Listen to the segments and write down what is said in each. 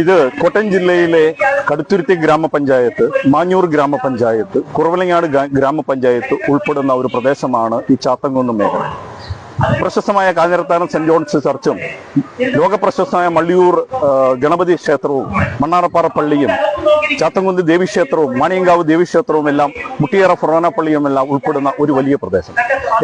ഇത് കോട്ടയം ജില്ലയിലെ കടുത്തുരുത്തി ഗ്രാമപഞ്ചായത്ത് മാഞ്ഞൂർ ഗ്രാമപഞ്ചായത്ത് കുറവലങ്ങാട് ഗ്രാമപഞ്ചായത്ത് ഉൾപ്പെടുന്ന ഒരു പ്രദേശമാണ് ഈ ചാത്തങ്കുന്ന് മേഖല. പ്രശസ്തമായ കാഞ്ഞിരത്താനം സെന്റ് ജോൺസ് ചർച്ചും ലോകപ്രശസ്തമായ മള്ളിയൂർ ഗണപതി ക്ഷേത്രവും മണ്ണാറപ്പാറ പള്ളിയും ചാത്തങ്കുന്ന് ദേവീക്ഷേത്രവും മണിയങ്കാവ് ദേവീക്ഷേത്രവും എല്ലാം മുട്ടിയറ ഫൊറോന എല്ലാം ഉൾപ്പെടുന്ന ഒരു വലിയ പ്രദേശം.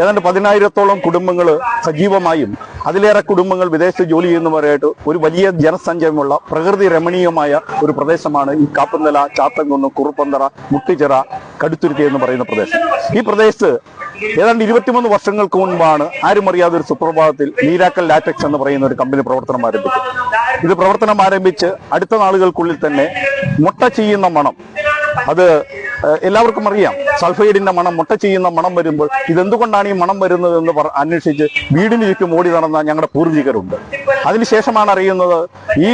ഏതാണ്ട് പതിനായിരത്തോളം കുടുംബങ്ങൾ സജീവമായും അതിലേറെ കുടുംബങ്ങൾ വിദേശത്ത് ജോലി ചെയ്യുന്നവരായിട്ട് ഒരു വലിയ ജനസഞ്ചയമുള്ള പ്രകൃതി രമണീയമായ ഒരു പ്രദേശമാണ് ഈ കാപ്പന്തല ചാത്തങ്കുന്ന് കുറുപ്പന്തറ മുട്ടിച്ചിറ കടുത്തുരുത്തി എന്ന് പറയുന്ന പ്രദേശം. ഈ പ്രദേശത്ത് ഏതാണ്ട് ഇരുപത്തിമൂന്ന് വർഷങ്ങൾക്ക് മുൻപാണ് ആരും അറിയാതെ ഒരു സുപ്രഭാതത്തിൽ നീരാക്കൽ ലാറ്റക്സ് എന്ന് പറയുന്ന ഒരു കമ്പനി പ്രവർത്തനം ആരംഭിച്ചു ഇത് പ്രവർത്തനം ആരംഭിച്ച് അടുത്ത നാളുകൾക്കുള്ളിൽ തന്നെ മുട്ട ചെയ്യുന്ന മണം അത് എല്ലാവർക്കും അറിയാം. സൾഫൈഡിന്റെ മണം മുട്ട ചെയ്യുന്ന മണം വരുമ്പോൾ ഇതെന്തുകൊണ്ടാണ് ഈ മണം വരുന്നത് എന്ന് അന്വേഷിച്ച് വീടിന് ചുറ്റും ഓടി നടന്ന ഞങ്ങളുടെ പൂർവികരുണ്ട്. അതിനുശേഷമാണ് അറിയുന്നത് ഈ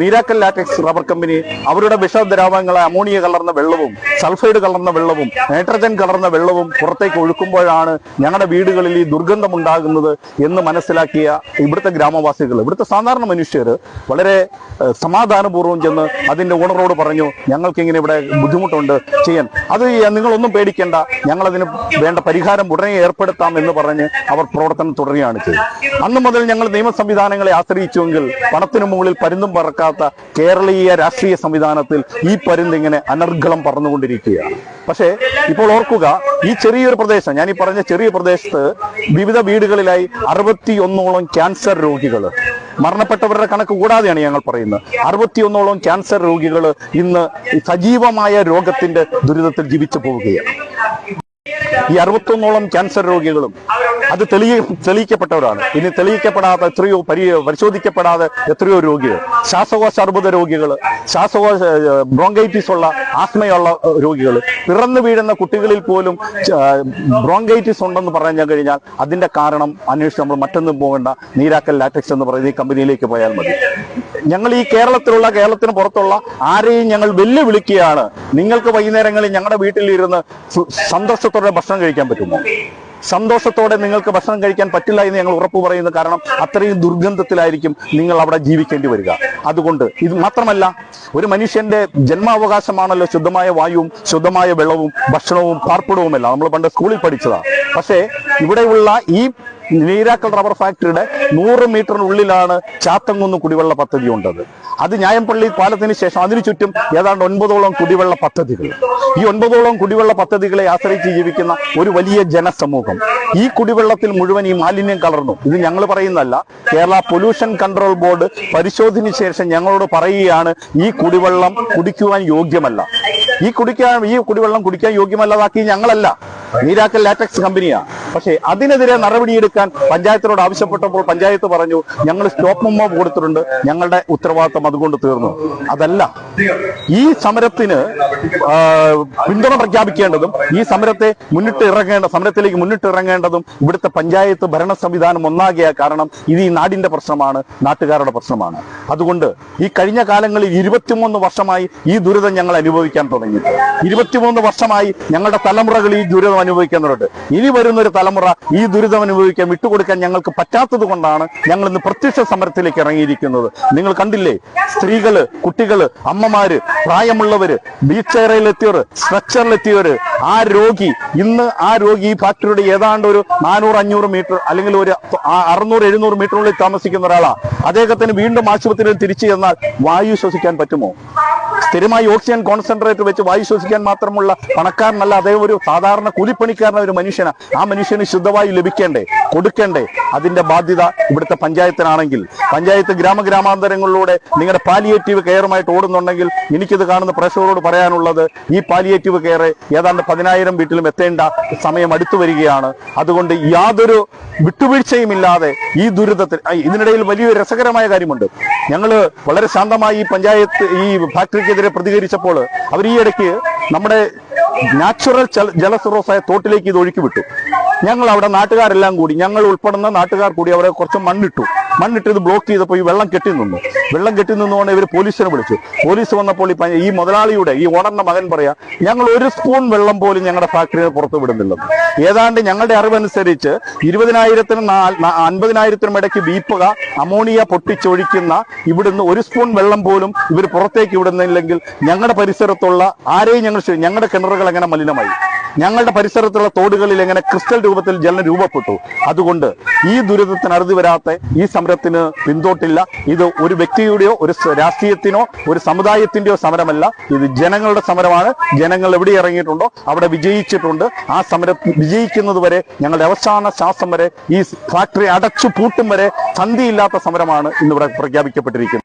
നീരാക്കൽ ലാറ്റക്സ് റബ്ബർ കമ്പനി അവരുടെ വിഷദ്രാവങ്ങളെ അമോണിയ കലർന്ന വെള്ളവും സൾഫൈഡ് കലർന്ന വെള്ളവും നൈട്രജൻ കലർന്ന വെള്ളവും പുറത്തേക്ക് ഒഴുക്കുമ്പോഴാണ് ഞങ്ങളുടെ വീടുകളിൽ ഈ ദുർഗന്ധം ഉണ്ടാകുന്നത് എന്ന് മനസ്സിലാക്കിയ ഇവിടുത്തെ ഗ്രാമവാസികൾ. ഇവിടുത്തെ സാധാരണ മനുഷ്യർ വളരെ സമാധാനപൂർവം ചെന്ന് അതിന്റെ ഓണറോട് പറഞ്ഞു ഞങ്ങൾക്ക് ഇങ്ങനെ ഇവിടെ ബുദ്ധിമുട്ടുണ്ട്. ചെയ്യാൻ അത് നിങ്ങളൊന്നും പേടിക്കേണ്ട. ഞങ്ങൾ അതിന് വേണ്ട പരിഹാരം ഉടനെ ഏർപ്പെടുത്താം എന്ന് പറഞ്ഞ് അവർ പ്രവർത്തനം തുടരുകയാണ് ചെയ്തത്. അന്ന് മുതൽ ഞങ്ങൾ നിയമ സംവിധാനങ്ങളെ ആശ്രയിച്ചുവെങ്കിൽ പണത്തിനു മുകളിൽ പരുന്തും പറക്കാത്ത കേരളീയ രാഷ്ട്രീയ സംവിധാനത്തിൽ ഈ പരുന്തിങ്ങനെ അനർഗളം പറന്നുകൊണ്ടിരിക്കുകയാണ്. പക്ഷേ ഇപ്പോൾ ഓർക്കുക ഈ ചെറിയൊരു പ്രദേശം ഞാൻ ഈ പറഞ്ഞ ചെറിയ പ്രദേശത്ത് വിവിധ വീടുകളിലായി അറുപത്തിയൊന്നോളം ക്യാൻസർ രോഗികൾ മരണപ്പെട്ടവരുടെ കണക്ക് കൂടാതെയാണ് ഞങ്ങൾ പറയുന്നത്. അറുപത്തിയൊന്നോളം ക്യാൻസർ രോഗികൾ ഇന്ന് സജീവമായ രോഗത്തിന്റെ ദുരിതത്തിൽ ജീവിച്ചു പോവുകയാണ്. ഈ അറുപത്തൊന്നോളം ക്യാൻസർ രോഗികളും അത് തെളിയി തെളിയിക്കപ്പെട്ടവരാണ്. ഇനി തെളിയിക്കപ്പെടാത്ത എത്രയോ പരി പരിശോധിക്കപ്പെടാതെ എത്രയോ രോഗികൾ. ശ്വാസകോശ അർബുദ രോഗികൾ ശ്വാസകോശ ബ്രോങ്കൈറ്റിസ് ഉള്ള ആസ്മയുള്ള രോഗികൾ. പിറന്നു വീഴുന്ന കുട്ടികളിൽ പോലും ബ്രോങ്കൈറ്റിസ് ഉണ്ടെന്ന് പറഞ്ഞു കഴിഞ്ഞാൽ അതിന്റെ കാരണം അന്വേഷിച്ച് നമ്മൾ മറ്റൊന്നും പോകേണ്ട. നീരാക്കൽ ലാറ്റക്സ് എന്ന് പറയുന്ന ഈ കമ്പനിയിലേക്ക് പോയാൽ മതി. ഞങ്ങൾ ഈ കേരളത്തിലുള്ള കേരളത്തിന് പുറത്തുള്ള ആരെയും ഞങ്ങൾ വെല്ലുവിളിക്കുകയാണ്. നിങ്ങൾക്ക് വൈകുന്നേരങ്ങളിൽ ഞങ്ങളുടെ വീട്ടിലിരുന്ന് സന്തോഷത്തോടെ ഭക്ഷണം കഴിക്കാൻ പറ്റുമോ? സന്തോഷത്തോടെ നിങ്ങൾക്ക് ഭക്ഷണം കഴിക്കാൻ പറ്റില്ല എന്ന് ഞങ്ങൾ ഉറപ്പ് പറയുന്നു കാരണം അത്രയും ദുർഗന്ധത്തിലായിരിക്കും നിങ്ങൾ അവിടെ ജീവിക്കേണ്ടി വരിക. അതുകൊണ്ട് ഇത് മാത്രമല്ല ഒരു മനുഷ്യന്റെ ജന്മാവകാശമാണല്ലോ ശുദ്ധമായ വായുവും ശുദ്ധമായ വെള്ളവും ഭക്ഷണവും പാർപ്പിടവും എല്ലാം നമ്മൾ പണ്ട് സ്കൂളിൽ പഠിച്ചതാണ് പക്ഷേ ഇവിടെയുള്ള ഈ നീരാക്കൽ റബ്ബർ ഫാക്ടറിയുടെ നൂറ് മീറ്ററിനുള്ളിലാണ് ചാത്തങ്കുന്ന് കുടിവെള്ള പദ്ധതി ഉണ്ടത്. അത് ഞായംപള്ളി പാലത്തിന് ശേഷം അതിനു ചുറ്റും ഏതാണ്ട് ഒൻപതോളം കുടിവെള്ള പദ്ധതികൾ. ഈ ഒൻപതോളം കുടിവെള്ള പദ്ധതികളെ ആശ്രയിച്ച് ജീവിക്കുന്ന ഒരു വലിയ ജനസമൂഹം. ഈ കുടിവെള്ളത്തിൽ മുഴുവൻ ഈ മാലിന്യം കലർന്നു. ഇത് ഞങ്ങൾ പറയുന്നതല്ല കേരള പൊല്യൂഷൻ കൺട്രോൾ ബോർഡ് പരിശോധന ശേഷം ഞങ്ങളോട് പറയുകയാണ് ഈ കുടിവെള്ളം കുടിക്കുവാൻ യോഗ്യമല്ല. ഈ കുടിക്കാൻ ഈ കുടിവെള്ളം കുടിക്കാൻ യോഗ്യമല്ലാതാക്കി ഞങ്ങളല്ല. നീരാക്കൽ ലാറ്റക്സ് കമ്പനിയാണ് പക്ഷേ അതിനെതിരെ നടപടിയെടുക്കാൻ പഞ്ചായത്തിനോട് ആവശ്യപ്പെട്ടപ്പോൾ പഞ്ചായത്ത് പറഞ്ഞു ഞങ്ങൾ സ്റ്റോപ്പ് മെമ്മോ കൊടുത്തിട്ടുണ്ട് ഞങ്ങളുടെ ഉത്തരവാദിത്തം അതുകൊണ്ട് തീർന്നു. അതല്ല ഈ സമരത്തിന് പിന്തുണ പ്രഖ്യാപിക്കേണ്ടതും ഈ സമരത്തെ മുന്നിട്ട് ഇറങ്ങേണ്ട സമരത്തിലേക്ക് മുന്നിട്ട് ഇറങ്ങേണ്ടതും ഇവിടുത്തെ പഞ്ചായത്ത് ഭരണ സംവിധാനം ഒന്നാകിയ കാരണം ഇത് ഈ നാടിന്റെ പ്രശ്നമാണ് നാട്ടുകാരുടെ പ്രശ്നമാണ്. അതുകൊണ്ട് ഈ കഴിഞ്ഞ കാലങ്ങളിൽ ഇരുപത്തിമൂന്ന് വർഷമായി ഈ ദുരിതം ഞങ്ങൾ അനുഭവിക്കാൻ തുടങ്ങി. ഇരുപത്തിമൂന്ന് വർഷമായി ഞങ്ങളുടെ തലമുറകൾ ഈ ദുരിതം അനുഭവിക്കുന്നുണ്ട്. ഇനി വരുന്ന ഒരു തലമുറ ഈ ദുരിതം അനുഭവിക്കാൻ വിട്ടുകൊടുക്കാൻ ഞങ്ങൾക്ക് പറ്റാത്തത് കൊണ്ടാണ് ഞങ്ങൾ ഇന്ന് പ്രത്യക്ഷ സമരത്തിലേക്ക് ഇറങ്ങിയിരിക്കുന്നത്. നിങ്ങൾ കണ്ടില്ലേ? സ്ത്രീകൾ കുട്ടികൾ അമ്മമാര് പ്രായമുള്ളവര് വീൽ ചെയറിലെത്തിയവര് സ്ട്രക്ചറിലെത്തിയവര് ആ രോഗി ഇന്ന് ആ രോഗി ഈ ഫാക്ടറിയുടെ ഏതാണ്ട് ഒരു നാനൂറ് അഞ്ഞൂറ് മീറ്റർ അല്ലെങ്കിൽ ഒരു അറുന്നൂറ് എഴുന്നൂറ് മീറ്ററിനുള്ളിൽ താമസിക്കുന്ന ഒരാളാണ് അദ്ദേഹത്തിന് വീണ്ടും ആശുപത്രിയിൽ തിരിച്ചു ചെന്നാൽ വായു ശ്വസിക്കാൻ പറ്റുമോ? സ്ഥിരമായി ഓക്സിജൻ കോൺസെൻട്രേറ്റർ വെച്ച് വായു ശ്വസിക്കാൻ മാത്രമുള്ള പണക്കാരനല്ല അതേ ഒരു സാധാരണ കൂലിപ്പണിക്കാരന ഒരു മനുഷ്യനാണ്. ആ മനുഷ്യന് ശുദ്ധവായു ലഭിക്കേണ്ടേ? കൊടുക്കേണ്ടേ? അതിന്റെ ബാധ്യത ഇവിടുത്തെ പഞ്ചായത്തിനാണെങ്കിൽ. പഞ്ചായത്ത് ഗ്രാമഗ്രാമാന്തരങ്ങളിലൂടെ നിങ്ങളുടെ പാലിയേറ്റീവ് കെയറുമായിട്ട് ഓടുന്നുണ്ടെങ്കിൽ എനിക്കിത് കാണുന്ന പ്രേക്ഷകരോട് പറയാനുള്ളത് ഈ പാലിയേറ്റീവ് കെയർ ഏതാണ്ട് പതിനായിരം വീട്ടിലും എത്തേണ്ട സമയം അടുത്തു വരികയാണ്. അതുകൊണ്ട് യാതൊരു വിട്ടുവീഴ്ചയുമില്ലാതെ ഈ ദുരിതത്തിൽ ഇതിനിടയിൽ വലിയൊരു രസകരമായ കാര്യമുണ്ട്. ഞങ്ങൾ വളരെ ശാന്തമായി ഈ പഞ്ചായത്ത് ഈ ഫാക്ടറിക്കെതിരെ പ്രതികരിച്ചപ്പോൾ അവർ ഈ ഇടയ്ക്ക് നമ്മുടെ നാച്ചുറൽ ജലസ്രോതസ്സായ തോട്ടിലേക്ക് ഇത് ഒഴുക്കി വിട്ടു. ഞങ്ങൾ അവിടെ നാട്ടുകാരെല്ലാം കൂടി ഞങ്ങൾ ഉൾപ്പെടുന്ന നാട്ടുകാർ കൂടി അവിടെ കുറച്ച് മണ്ണിട്ടു. മണ്ണിട്ട് ഇത് ബ്ലോക്ക് ചെയ്തപ്പോൾ ഈ വെള്ളം കെട്ടി നിന്നു. വെള്ളം കെട്ടി നിന്നുകൊണ്ട് ഇവർ പോലീസിനെ വിളിച്ചു. പോലീസ് വന്നപ്പോൾ ഈ ഈ മുതലാളിയുടെ ഈ ഓണറിന്റെ മകൻ പറയാ ഞങ്ങൾ ഒരു സ്പൂൺ വെള്ളം പോലും ഞങ്ങളുടെ ഫാക്ടറിയിൽ പുറത്തു വിടുന്നില്ലെന്ന്. ഏതാണ്ട് ഞങ്ങളുടെ അറിവനുസരിച്ച് ഇരുപതിനായിരത്തിനും അൻപതിനായിരത്തിനും ഇടയ്ക്ക് ബീപ്പുക അമോണിയ പൊട്ടിച്ചൊഴിക്കുന്ന ഇവിടുന്ന് ഒരു സ്പൂൺ വെള്ളം പോലും ഇവർ പുറത്തേക്ക് വിടുന്നില്ലെങ്കിൽ ഞങ്ങളുടെ പരിസരത്തുള്ള ആരെയും ഞങ്ങൾ ഞങ്ങളുടെ കിണറുകൾ എങ്ങനെ മലിനമായി. ഞങ്ങളുടെ പരിസരത്തുള്ള തോടുകളിൽ എങ്ങനെ ക്രിസ്റ്റൽ രൂപത്തിൽ ജലം രൂപപ്പെട്ടു? അതുകൊണ്ട് ഈ ദുരിതത്തിന് അറുതി വരാത്ത ഈ സമരത്തിന് പിന്തോട്ടില്ല. ഇത് ഒരു വ്യക്തിയുടെയോ ഒരു രാഷ്ട്രീയത്തിനോ ഒരു സമുദായത്തിന്റെയോ സമരമല്ല. ഇത് ജനങ്ങളുടെ സമരമാണ്. ജനങ്ങൾ എവിടെ ഇറങ്ങിയിട്ടുണ്ടോ അവിടെ വിജയിച്ചിട്ടുണ്ട്. ആ സമരം വിജയിക്കുന്നത് വരെ ഞങ്ങളുടെ അവസാന ശ്വാസം വരെ ഈ ഫാക്ടറി അടച്ചു പൂട്ടും വരെ സന്ധിയില്ലാത്ത സമരമാണ് ഇന്നിവിടെ പ്രഖ്യാപിക്കപ്പെട്ടിരിക്കുന്നത്.